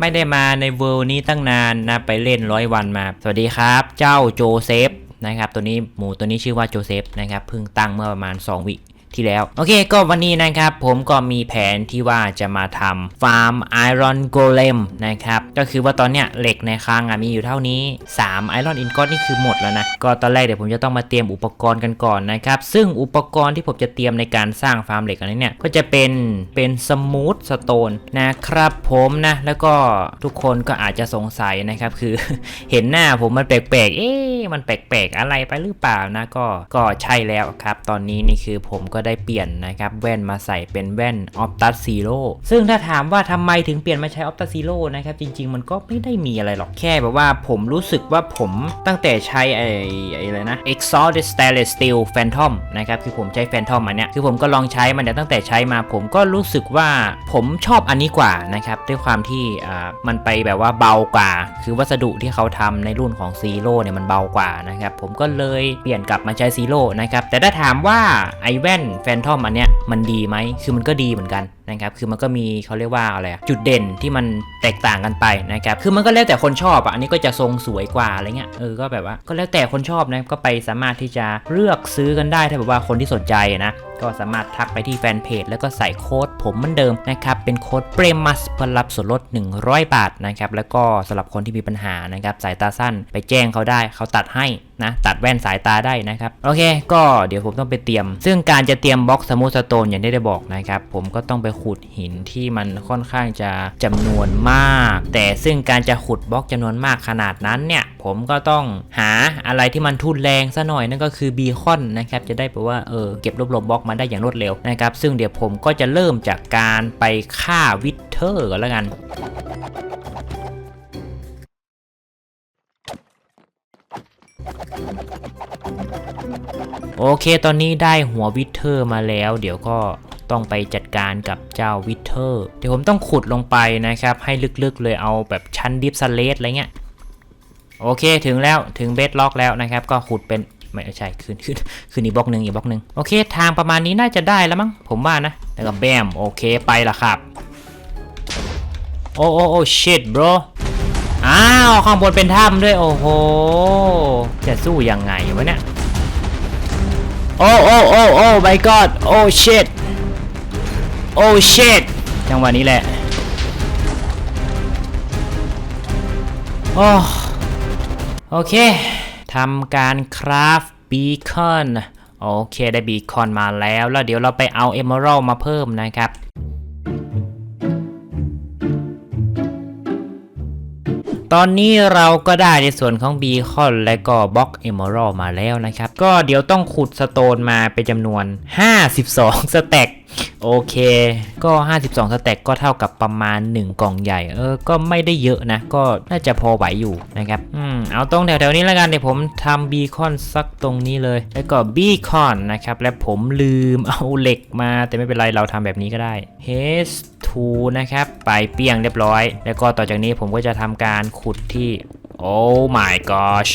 ไม่ได้มาในเวิลด์นี้ตั้งนานนะไปเล่นร้อยวันมา สวัสดีครับ เจ้าโจเซฟนะครับตัวนี้หมูตัวนี้ชื่อว่าโจเซฟนะครับเพิ่งตั้งเมื่อประมาณ 2 วิ ที่แล้ว โอเคก็วันนี้นะครับผมก็มีแผนที่ว่าจะมาทำฟาร์มไอรอนโกเลมนะครับ ก็คือว่าตอนเนี้ยเหล็กในคลังอะมีอยู่เท่านี้3ไอรอนอินกอตนี่คือหมดแล้วนะ ก็ตอนแรกเดี๋ยวผมจะต้องมาเตรียมอุปกรณ์กันก่อนนะครับ ซึ่งอุปกรณ์ที่ผมจะเตรียมในการสร้างฟาร์มเหล็กอันนี้เนี่ยก็จะเป็นเป็นสมูทสโตนนะครับผมนะแล้วก็ทุกคนก็อาจจะสงสัยนะครับ คือเห็นหน้าผมมันแปลกๆ เอ๊ะมันแปลกๆ อะไรไปหรือเปล่านะก็ก็ใช่แล้วครับ ตอนนี้นี่คือผมก็ได้เปลี่ยนนะครับแว่นมาใส่เป็นแว่น Optus Zero ซึ่งถ้าถามว่าทำไมถึงเปลี่ยนมาใช้ Optus Zero นะครับจริง ๆ มันก็ไม่ได้มีอะไรหรอกแค่แบบว่าผมรู้สึกว่าผมตั้งแต่ใช้ไอ้ไอ้อะไรนะ Exhaust Stainless Steel Phantom นะครับคือผมใช้ Phantom อันเนี้ยคือผมก็ลองใช้มันแต่ตั้งแต่ใช้มาผมก็รู้สึกว่าผมชอบอันนี้กว่านะครับด้วยความที่อ่ามันไปแบบว่าเบากว่า คือวัสดุที่เขาทำในรุ่นของซีโร่เนี่ยมันเบากว่านะครับผมก็เลยเปลี่ยนกลับมาใช้ซีโร่นะครับแต่ถ้าถามว่าไอแว่นแฟนทอมอันเนี้ยมันดีไหมคือมันก็ดีเหมือนกันนะครับ คือมันก็มีเขาเรียกว่าอะไรจุดเด่นที่มันแตกต่างกันไปนะครับ คือมันก็แล้วแต่คนชอบอะ อันนี้ก็จะทรงสวยกว่าอะไรเงี้ย เออ ก็แบบว่า ก็แล้วแต่คนชอบนะ ก็ไปสามารถที่จะเลือกซื้อกันได้ ถ้าแบบว่าคนที่สนใจนะ ก็สามารถทักไปที่แฟนเพจแล้วก็ใส่โค้ดผมเหมือนเดิมนะครับ เป็นโค้ดเปรมัสเพื่อรับส่วนลด 100 บาทนะครับ แล้วก็สำหรับคนที่มีปัญหานะครับ สายตาสั้นไปแจ้งเขาได้ เขาตัดให้นะ ตัดแว่นสายตาได้นะครับ โอเค ก็เดี๋ยวผมต้องไปเตรียม ซึ่งการจะเตรียมบล็อกสมูทสโตนอย่างที่ได้บอกนะครับ ผมก็ต้องไปขุดหินที่มันค่อนข้างจะจำนวนมาก แต่ซึ่งการจะขุดบล็อกจำนวนมากขนาดนั้นเนี่ยผมก็ต้องหาอะไรที่มันทุนแรงซะหน่อยนั่นก็คือบีคอนนะครับจะได้แปลว่าเออเก็บรวบรวมบล็อกมาได้อย่างรวดเร็วนะครับซึ่งเดี๋ยวผมก็จะเริ่มจากการไปฆ่าวิเทอร์ก่อนแล้วกันโอเค ตอนนี้ได้หัววิเทอร์มาแล้ว เดี๋ยวก็ ต้องไปจัดการกับเจ้าวิเทอร์เดี๋ยวผมต้องขุดลงไปนะครับ ให้ลึกๆเลยเอาแบบชั้นดิฟสเลตอะไรเงี้ยโอเคถึงแล้วถึงเบสล็อกแล้วนะครับ ก็ขุดเป็นไม่ใช่ขึ้นขึ้นขึ้นอีกบล็อกหนึ่งอีกบล็อกหนึ่งโอเค ทางประมาณนี้น่าจะได้แล้วมั้งผมว่านะแล้วก็แบมโอเคไปละครับ โอ้โอ้โอ้ชิต bro อ้าวข้างบนเป็นถ้ำด้วยโอ้โหจะสู้ยังไงวะเนี่ยโอ้โอ้โอ้โอ้ my god โอ้ shit โอ้ shit จังหวะนี้แหละโอ้โอเคทำการคราฟบีคอนโอเคได้บีคอนมาแล้ว แล้วเดี๋ยวเราไปเอาเอม r ร l มาเพิ่มนะครับตอนนี้เราก็ได้ในส่วนของบีคอนและก็บล็อกเอม r ร l มาแล้วนะครับ ก็เดี๋ยวต้องขุดสโตนมาเป็นจำนวน 52 สแต็ก โอเค ก็ 52 สแต็กก็เท่ากับประมาณ 1 กล่องใหญ่ เออ ก็ไม่ได้เยอะนะ ก็น่าจะพอไหวอยู่นะครับ อืม เอาตรงแถวๆนี้แล้วกัน เดี๋ยวผมทำบีคอนสักตรงนี้เลย แล้วก็บีคอนนะครับ และผมลืมเอาเหล็กมา แต่ไม่เป็นไร เราทำแบบนี้ก็ได้ H2 นะครับ ไปเปียงเรียบร้อย แล้วก็ต่อจากนี้ผมก็จะทำการขุดที่ Oh my gosh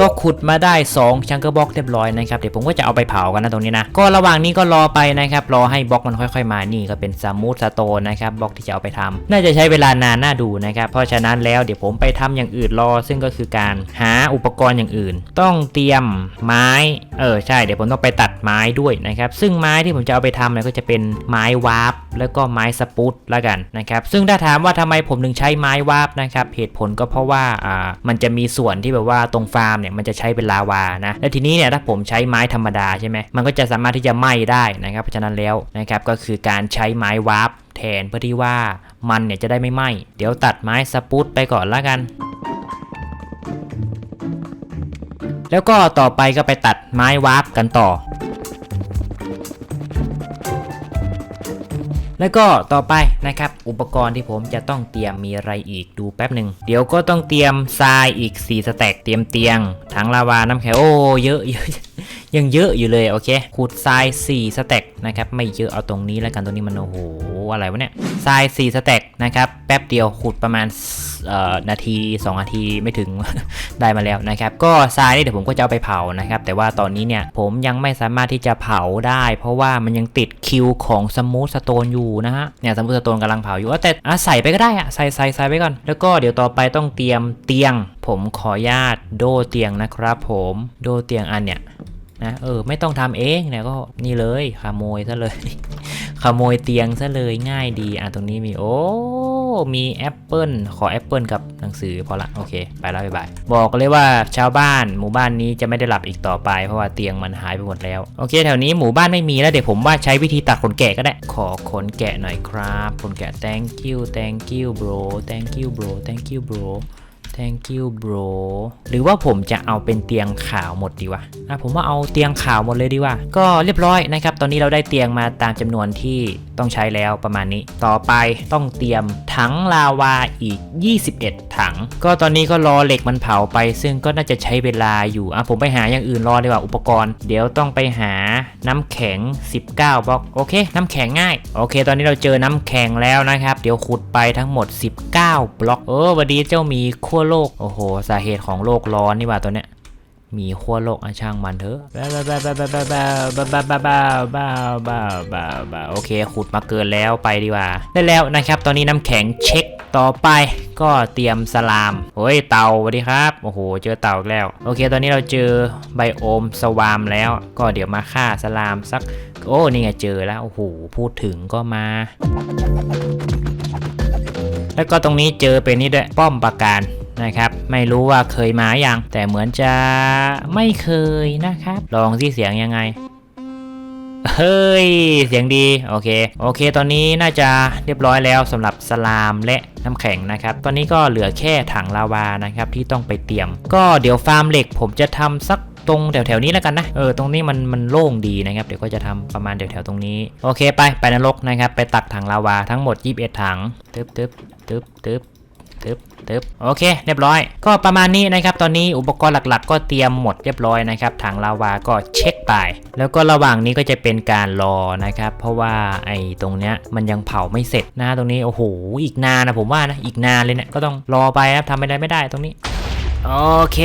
ก็ขุดมาได้2ชังเกอร์บ็อกเรียบร้อยนะครับเดี๋ยวผมก็จะเอาไปเผากันนะตรงนี้นะก็ระหว่างนี้ก็รอไปนะครับรอให้บล็อกมันค่อย ๆ มานี่ก็เป็นสมูทสโตนนะครับบล็อกที่จะเอาไปทำน่าจะใช้เวลานานน่าดูนะครับเพราะฉะนั้นแล้วเดี๋ยวผมไปทำอย่างอื่นรอ ซึ่งก็คือการหาอุปกรณ์อย่างอื่น ต้องเตรียมไม้เออใช่เดี๋ยวผมต้องไปตัดไม้ด้วยนะครับซึ่งไม้ที่ผมจะเอาไปทำเนี่ยก็จะเป็นไม้วาร์ปแล้วก็ไม้สปุตละกันนะครับซึ่งถ้าถามว่าทำไมผมถึงใช้ไม้วาร์ปนะครับเหตุผลก็เพราะว่าอ่ามันจะมีส่วนที่แบบว่าตรงฟาร์มเนี่ยมันจะใช้เป็นลาวานะแล้วทีนี้เนี่ยถ้าผมใช้ไม้ธรรมดาใช่ไหมมันก็จะสามารถที่จะไหม้ได้นะครับเพราะฉะนั้นแล้วนะครับก็คือการใช้ไม้วาร์ปแทนเพื่อที่ว่ามันเนี่ยจะได้ไม่ไหม้เดี๋ยวตัดไม้สปูตไปก่อนละกันแล้วก็ต่อไปก็ไปตัดไม้วาร์ปกันต่อ แล้วก็ต่อไปนะครับอุปกรณ์ที่ผมจะต้องเตรียมมีอะไรอีกดูแป๊บหนึ่งเดี๋ยวก็ต้องเตรียมทรายอีก4สแต็กเตรียมเตียงถังลาวาน้ำแข็งโอ้เยอะเยอะ ยังเยอะอยู่เลยโอเคขุดทราย4สเต็กนะครับไม่เยอะเอาตรงนี้แล้วกันตรงนี้มันโอ้โหอะไรวะเนี่ยทราย4สเต็กนะครับแป๊บเดียวขุดประมาณนาที 2 นาทีไม่ถึงได้มาแล้วนะครับก็ทรายนี่เดี๋ยวผมก็จะเอาไปเผานะครับแต่ว่าตอนนี้เนี่ยผมยังไม่สามารถที่จะเผาได้ เพราะว่ามันยังติดคิวของสมูทสโตนอยู่นะฮะเนี่ยสมูทสโตนกำลังเผาอยู่เอาแต่อะใส่ไปก็ได้อะใส่ใส่ใส่ไปก่อน แล้วก็เดี๋ยวต่อไปต้องเตรียมเตียง ผมขอญาตโดเตียงนะครับ ผมโดเตียงอันเนี่ย นะเออไม่ต้องทำเองเนี่ยก็นี่เลยขโมยซะเลย ขโมยเตียงซะเลยง่ายดีอะตรงนี้มีโอ้มีแอปเปิลขอแอปเปิลกับหนังสือพอละโอเค ไปแล้วบ๊ายบายบอกเลยว่าชาวบ้านหมู่บ้านนี้จะไม่ได้หลับอีกต่อไป เพราะว่าเตียงมันหายไปหมดแล้ว โอเค แถวนี้หมู่บ้านไม่มีแล้วเดี๋ยวผมว่าใช้วิธีตัดขนแกะก็ได้ ขอขนแกะหน่อยครับขนแกะ thank you thank you bro thank you bro thank you bro thank you bro หรือว่าผมจะเอาเป็นเตียงขาวหมดดีวะอะผมว่าเอาเตียงขาวหมดเลยดีว่า ก็เรียบร้อยนะครับ ตอนนี้เราได้เตียงมาตามจำนวนที่ต้องใช้แล้วประมาณนี้ ต่อไปต้องเตรียมถังลาวาอีก 21 ถัง ก็ตอนนี้ก็รอเหล็กมันเผาไป ซึ่งก็น่าจะใช้เวลาอยู่ อะผมไปหาอย่างอื่นรอดีกว่าอุปกรณ์ เดี๋ยวต้องไปหาน้ำแข็ง 19บล็อกโอเค น้ำแข็งง่าย โอเค ตอนนี้เราเจอน้ำแข็งแล้วนะครับ เดี๋ยวขุดไปทั้งหมด 19 บล็อก เออวันดีเจ้ามีขั้วโลก โอ้โห สาเหตุของโลกร้อนนี่หว่าตัวเนี้ยหมีขั้วโลกอะช่างมันเถอะบ้าบ้าบ้าบ้าบ้าบ้าบ้าบ้าบ้าบ้าบ้าบ้าบ้าบ้าโอเค ขุดมาเกินแล้วไปดีกว่า ได้แล้วนะครับ ตอนนี้น้ำแข็งเช็คต่อไปก็เตรียมสลามโอ้ยเต่าสวัสดีครับ โอ้โห เจอเต่าอีกแล้ว โอเค ตอนนี้เราเจอไบโอมสวามแล้ว ก็เดี๋ยวมาฆ่าสลามสัก โอ้ นี่ไงเจอแล้ว โอ้โห พูดถึงก็มา แล้วก็ตรงนี้เจอเป็นนี่ด้วย ป้อมปราการ นะครับ ไม่รู้ว่าเคยมาอย่าง แต่เหมือนจะไม่เคยนะครับ ลองที่เสียงยังไง เฮ้ย เสียงดีโอเค โอเค ตอนนี้น่าจะเรียบร้อยแล้วสำหรับสลามและน้ำแข็งนะครับ ตอนนี้ก็เหลือแค่ถังลาวานะครับที่ต้องไปเตรียม ก็เดี๋ยวฟาร์มเหล็กผมจะทำสักตรงแถวๆนี้แล้วกันนะ เออ ตรงนี้มันมันโล่งดีนะครับ เดี๋ยวก็จะทำประมาณแถวๆตรงนี้ โอเค ไป ไปนรกนะครับ ไปตักถังลาวาทั้งหมด 21 ถัง ตึ๊บตึ๊บตึ๊บตึ๊บ ตึ๊บตึ๊บโอเค เรียบร้อย ก็ประมาณนี้นะครับ ตอนนี้อุปกรณ์หลักๆ ก็เตรียมหมดเรียบร้อยนะครับถังลาวาก็เช็คไป แล้วก็ระหว่างนี้ก็จะเป็นการรอนะครับ เพราะว่าไอ้ตรงเนี้ยมันยังเผาไม่เสร็จนะตรงนี้โอ้โหอีกนานนะผมว่านะอีกนานเลยเนี่ยก็ต้องรอไปครับทำไม่ได้ไม่ได้ตรงนี้โอเค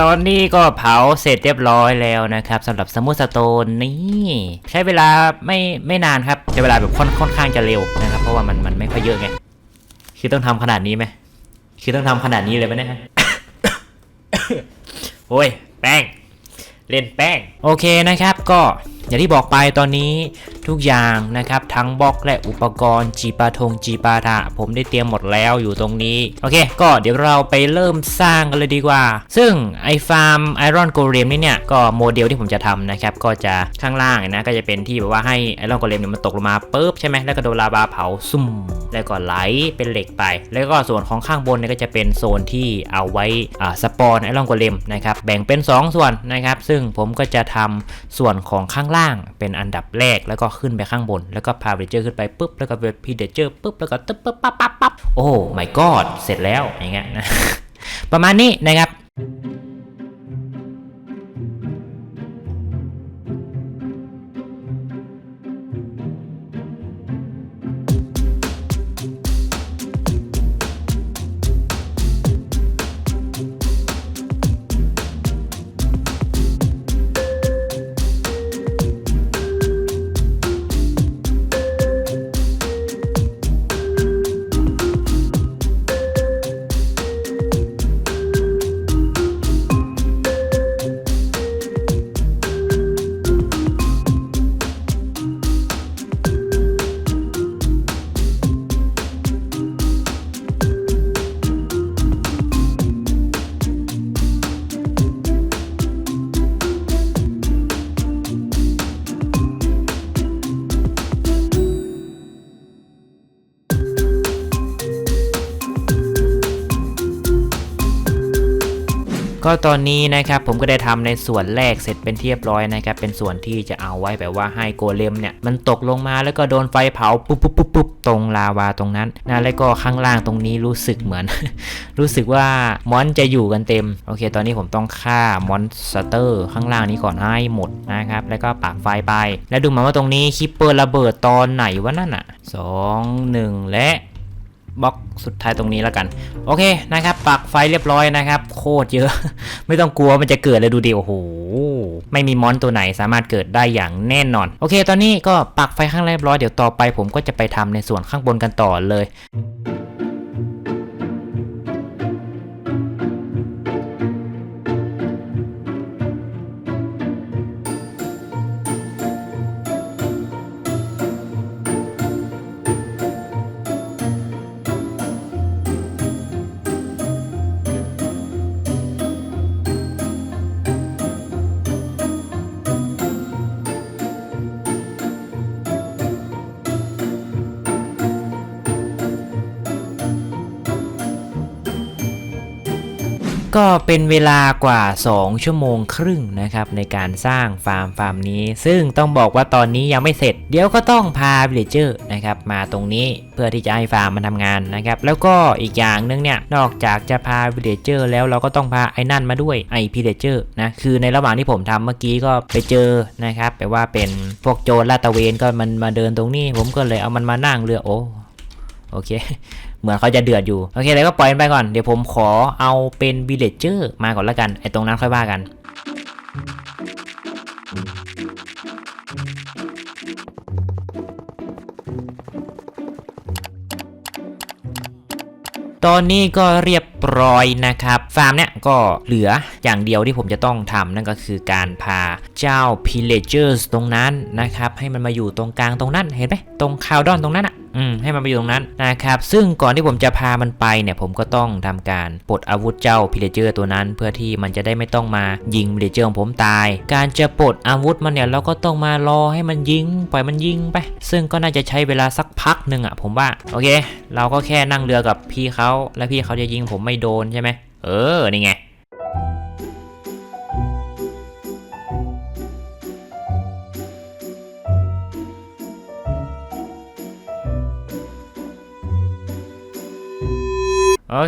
ตอนนี้ก็เผาเสร็จเรียบร้อยแล้วนะครับสำหรับสมุทรสโตนนี่ใช้เวลาไม่ไม่นานครับใช้เวลาแบบค่อนค่อนข้างจะเร็วนะครับ เพราะว่ามันมันไม่ค่อยเยอะไง คือต้องทำขนาดนี้ไหม คือต้องทำขนาดนี้เลยไหมเนี่ยโอ้ย แป้ง เล่นแป้ง โอเคนะครับ ก็อย่างที่บอกไปตอนนี้ ทุกอย่างนะครับ ทั้งบล็อกและอุปกรณ์จีปาทงจีปาถะผมได้เตรียมหมดแล้วอยู่ตรงนี้ โอเค ก็เดี๋ยวเราไปเริ่มสร้างกันเลยดีกว่า ซึ่งไอฟาร์มไอรอนโกเลมนี่เนี่ยก็โมเดลที่ผมจะทำนะครับ ก็จะข้างล่างนะก็จะเป็นที่แบบว่าให้ไอรอนโกเลมเนี่ยมันตกลงมาปุ๊บใช่ไหมแล้วก็โดนลาวาเผาซุ่มแล้วก็ไหลเป็นเหล็กไป แล้วก็ส่วนของข้างบนเนี่ยก็จะเป็นโซนที่เอาไว้อ่าสปอนไอรอนโกเลมนะครับแบ่งเป็น 2 ส่วนนะครับ ซึ่งผมก็จะทำส่วนของข้างล่างเป็นอันดับแรกแล้วก็ขึ้นไปข้างบน แล้วก็พาวิเจอร์ขึ้นไปปุ๊บ แล้วก็เป็นพีเดเจอร์ปุ๊บ แล้วก็ตึ๊บปุ๊บปั๊บปั๊บปั๊บโอ้ my god เสร็จแล้วอย่างเงี้ยนะ ประมาณนี้นะครับ ก็ตอนนี้นะครับผมก็ได้ทำในส่วนแรกเสร็จเป็นที่เรียบร้อยนะครับเป็นส่วนที่จะเอาไว้แบบว่าให้โกเลมเนี่ยมันตกลงมาแล้วก็โดนไฟเผาปุ๊บปุ๊บปุ๊บปุ๊บตรงลาวาตรงนั้นนะแล้วก็ข้างล่างตรงนี้รู้สึกเหมือน รู้สึกว่ามอนจะอยู่กันเต็มโอเค ตอนนี้ผมต้องฆ่ามอนสเตอร์ข้างล่างนี้ก่อนให้หมดนะครับแล้วก็ปักไฟไป แล้วดูมาว่าตรงนี้คิปเปอร์ระเบิดตอนไหนวะนั่นอะสองหนึ่งและ บล็อกสุดท้ายตรงนี้แล้วกัน โอเคนะครับปักไฟเรียบร้อยนะครับ โคตรเยอะ ไม่ต้องกลัวมันจะเกิดเลยดูดิโอ้โหไม่มีมอนตัวไหนสามารถเกิดได้อย่างแน่นอน โอเค ตอนนี้ก็ปักไฟข้างล่างเรียบร้อยเดี๋ยวต่อไป ผมก็จะไปทำในส่วนข้างบนกันต่อเลย ก็เป็นเวลากว่า 2 ชั่วโมงครึ่งนะครับในการสร้างฟาร์มฟาร์มนี้ ซึ่งต้องบอกว่าตอนนี้ยังไม่เสร็จ เดี๋ยวก็ต้องพาวิลเลเจอร์นะครับมาตรงนี้เพื่อที่จะให้ฟาร์มมันทำงานนะครับแล้วก็อีกอย่างหนึงเนี่ยนอกจากจะพาวิลเลเจอร์แล้วเราก็ต้องพาไอ้นั่นมาด้วยไอ้พิเลเจอร์นะคือในระหว่างที่ผมทำเมื่อกี้ก็ไปเจอนะครับแปลว่าเป็นพวกโจรลาดตะเวนก็มันมาเดินตรงนี้ ผมก็เลยเอามันมานั่งเรือโอ้โอเค เหมือนเขาจะเดือดอยู่ โอเคแล้วก็ปล่อยมันไปก่อน เดี๋ยวผมขอเอาเป็นวิลเลจเจอร์มาก่อนล้วกัน ไอ้ตรงนั้นค่อยว่ากันตอนนี้ก็เรียบร้อยนะครับ ฟาร์มเนี่ยก็เหลืออย่างเดียวที่ผมจะต้องทำนั่นก็คือการพาเจ้า pillagers ตรงนั้นนะครับ ให้มันมาอยู่ตรงกลางตรงนั้นเห็นไหมตรงคาวดอนตรงนั้นอะ อืมให้มันไปอยู่ตรงนั้นนะครับ ซึ่งก่อนที่ผมจะพามันไปเนี่ย ผมก็ต้องทำการปลดอาวุธเจ้าพิเลเจอร์ตัวนั้น เพื่อที่มันจะได้ไม่ต้องมายิงพิเลเจอร์ของผมตาย การจะปลดอาวุธมันเนี่ยเราก็ต้องมารอให้มันยิงปล่อยมันยิงไป ซึ่งก็น่าจะใช้เวลาสักพักหนึ่งอะผมว่าโอเค เราก็แค่นั่งเรือกับพี่เขาแล้วพี่เขาจะยิงผมไม่โดนใช่ไหมเออนี่ไง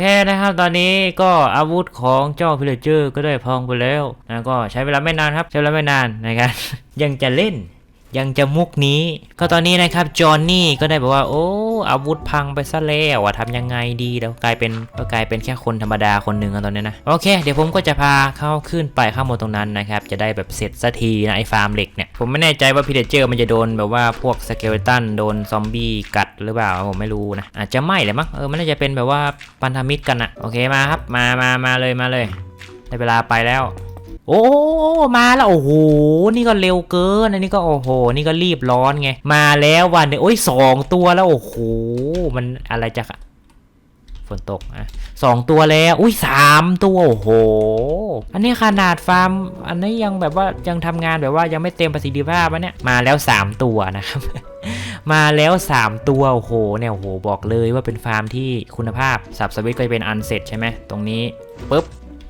เคนะครับ ตอนนี้ก็อาวุธของเจ้าพิเลเจอร์ก็ได้พองไปแล้วนะก็ใช้เวลาไม่นานครับใช้เวลาไม่นานนะครับยังจะเล่น ยังจะมุกนี้ ก็ตอนนี้นะครับจอห์นนี่ก็ได้บอกว่า โอ้ อาวุธพังไปซะแล้วอะทำยังไงดีแล้วกลายเป็นก็กลายเป็นแค่คนธรรมดาคนหนึ่งตอนนี้นะโอเค เดี๋ยวผมก็จะพาเข้าขึ้นไปข้างบนตรงนั้นนะครับ จะได้แบบเสร็จสักทีนะไอ้ฟาร์มเหล็กเนี่ยผมไม่แน่ใจว่าพิเลเจอร์มันจะโดนแบบว่าพวกสเกเลตันโดนซอมบี้กัดหรือเปล่าผมไม่รู้นะอาจจะไม่เลยมั้งเออมันน่าจะเป็นแบบว่าพันธมิตรกันอะโอเคมาครับมามามาเลยมาเลยได้เวลาไปแล้ว โอ้มาแล้ว โอ้โห นี่ก็เร็วเกินอันนี้ก็โอ้โห นี่ก็รีบร้อนไง มาแล้ววันนี้โอ้ยสองตัวแล้ว โอ้โห มันอะไรจะฝนตกอะสองตัวแล้ว อุ้ยสามตัวโอ้โห อันนี้ขนาดฟาร์ม อันนี้ยังแบบว่ายังทำงานแบบว่ายังไม่เต็มประสิทธิภาพวะเนี่ย มาแล้วสามตัวนะครับ มาแล้ว 3 ตัว โอ้โห เนี่ย โอ้โห บอกเลยว่าเป็นฟาร์มที่คุณภาพสับสวิตก็จะเป็นอันเสร็จใช่ไหม ตรงนี้ปุ๊บ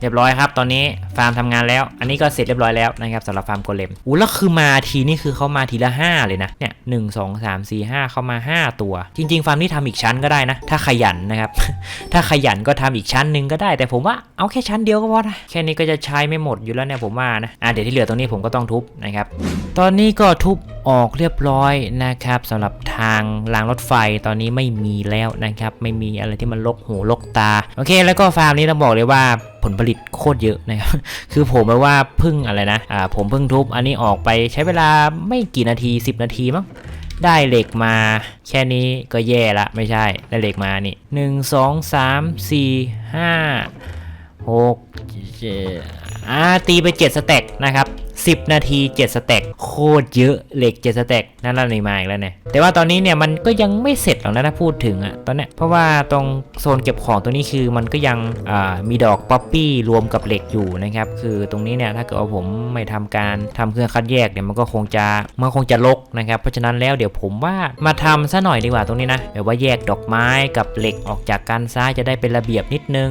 รียบร้อยครับ ตอนนี้ฟาร์มทำงานแล้ว อันนี้ก็เสร็จเรียบร้อยแล้วนะครับสำหรับฟาร์มโกเลมอู้แล้วคือมาทีนี่คือเขามาทีละ 5 เลยนะ เนี่ยหนึ่งสองสามสี่ห้าเขามา 5 ตัว จริง ๆ ฟาร์มที่ทำอีกชั้นก็ได้นะ ถ้าขยันนะครับ ถ้าขยันก็ทำอีกชั้นหนึ่งก็ได้ แต่ผมว่าเอาแค่ชั้นเดียวก็พอนะ แค่นี้ก็จะใช้ไม่หมดอยู่แล้วเนี่ยผมว่านะ อะเดี๋ยวที่เหลือตรงนี้ผมก็ต้องทุบนะครับ ตอนนี้ก็ทุบ ออกเรียบร้อยนะครับสำหรับทางรางรถไฟตอนนี้ไม่มีแล้วนะครับ ไม่มีอะไรที่มันลกหูลกตา โอเค แล้วก็ฟาร์มนี้ต้องบอกเลยว่าผลผลิตโคตรเยอะนะครับ คือผมแปลว่าพึ่งอะไรนะ อ่า ผมพิ่งทุบ อันนี้ออกไปใช้เวลาไม่กี่นาที 10 นาทีมั้ง ได้เหล็กมา แค่นี้ก็แย่ละไม่ใช่ ได้เหล็กมานี่หนึ่งสองสามสี่ห้าหกเจ็ดอ่าตีไป7สเต็กนะครับ 10 นาที 7 สเต็กโคตรเยอะเหล็ก 7 สเต็กนั่นเรานี่มาอีกแล้วเนี่ยแต่ว่าตอนนี้เนี่ยมันก็ยังไม่เสร็จหรอกนะถ้าพูดถึงอะตอนเนี้ยเพราะว่าตรงโซนเก็บของตรงนี้คือมันก็ยังมีดอกป๊อปปี้รวมกับเหล็กอยู่นะครับคือตรงนี้เนี่ยถ้าเกิดว่าผมไม่ทำการทำเครื่องคัดแยกเนี่ยมันก็คงจะมันคงจะลกนะครับเพราะฉะนั้นแล้วเดี๋ยวผมว่ามาทำซะหน่อยดีกว่าตรงนี้นะแบบว่าแยกดอกไม้กับเหล็กออกจากกันซ้ายจะได้เป็นระเบียบนิดนึง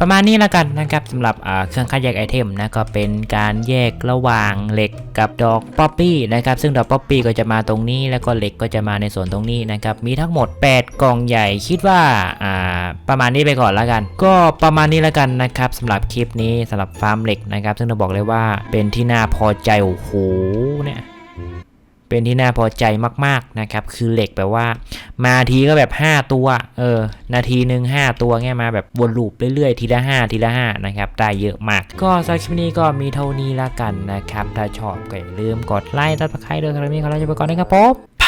ประมาณนี้แล้วกันนะครับสำหรับเครื่องคัดแยกไอเทมนะก็เป็นการแยกระหว่างเหล็กกับดอกป๊อปปี้นะครับซึ่งดอกป๊อปปี้ก็จะมาตรงนี้ แล้วก็เหล็กก็จะมาในส่วนตรงนี้นะครับมีทั้งหมด 8 กล่องใหญ่คิดว่าอ่าประมาณนี้ไปก่อนแล้วกัน ก็ประมาณนี้แล้วกันนะครับสำหรับคลิปนี้สำหรับฟาร์มเหล็กนะครับซึ่งเราบอกเลยว่าเป็นที่น่าพอใจโอ้โหเนี่ย เป็นที่น่าพอใจมากๆนะครับ คือเหล็กแบบว่า มาทีก็แบบ 5 ตัว เออ นาทีหนึ่ง5ตัวเงี้ยมาแบบวนลูปเรื่อยๆ ทีละ 5 ทีละ 5 นะครับ ได้เยอะมาก ก็สำหรับคลิปนี้ก็มีเท่านี้ละกันนะครับ ถ้าชอบก็อย่าลืมกดไลค์ตัดตะไคร้ด้วยครับนี้ขอลาไปก่อนนะครับผม